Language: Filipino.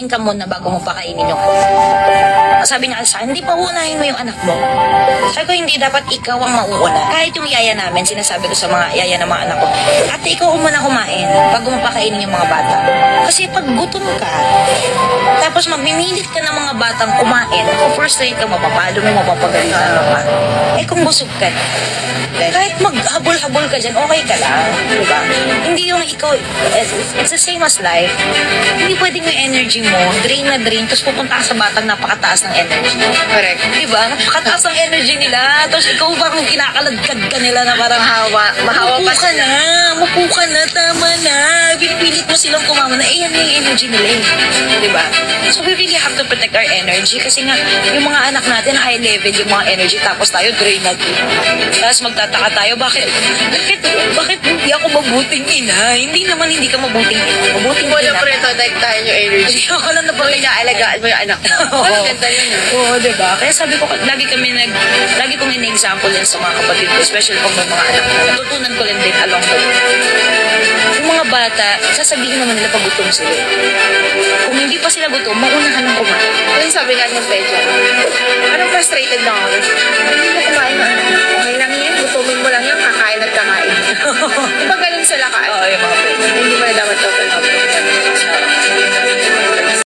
kumain ka muna bago mo pakainin yung anak. Sabi niya sa akin, hindi pa unahin mo yung anak mo. Sabi ko, hindi dapat ikaw ang mauuna. Kahit yung yaya namin, sinasabi ko sa mga yaya ng mga anak ko, ate, ikaw muna kumain bago mo pakainin yung mga bata. Kasi pag gutom ka, tapos mamimilit ka ng mga batang kumain, frustrate ka, mapapalo mo, mapapagalitan mo ka. Eh kung busog ka, kahit maghabol-habol ka dyan, okay ka lang. Di ba? Hindi yung ikaw, it's, it's the same as life. Hindi pwedeng yung energy mo, drain na drain, tapos pupunta ka sa batang napakataas ng energy. Correct. Di ba? Napakataas ang energy nila. Tapos ikaw parang kinakaladkad ka nila na parang Mahawa, mahawa pa na, mapuka na, tama na. Pinipilit mo silang kumama na, eh, yan yung energy nila eh. Di ba? So we really have to protect our energy kasi nga, yung mga anak natin, high level yung mga energy, tapos tayo drain na drain. Tapos magtataka tayo, bakit, bakit, bakit hindi ako mabuting ina? Hindi naman hindi ka mabuting ina. Mabuting Wala ina. protect tayo yung energy. Hindi ako lang na Pag inaalagaan mo yung anak mo. Oo. Parang ganda yun. ah. Oo, di ba? Kaya sabi ko, lagi kami nag, lagi kong in-example yan sa mga kapatid ko, especially kung may mga anak na. Natutunan ko rin din along the way bata, sasabihin naman nila pag gutom sila. Kung hindi pa sila gutom, mauna ka lang kumain. Ano yung sabi nga ng Pedro? Parang frustrated na ako. Hindi mo kumain na anak. Okay lang yan, gutomin mo lang yan, kakain at kakain. Yung pag ganun sila ka. Oo, yung mga Hindi mo na dapat open up.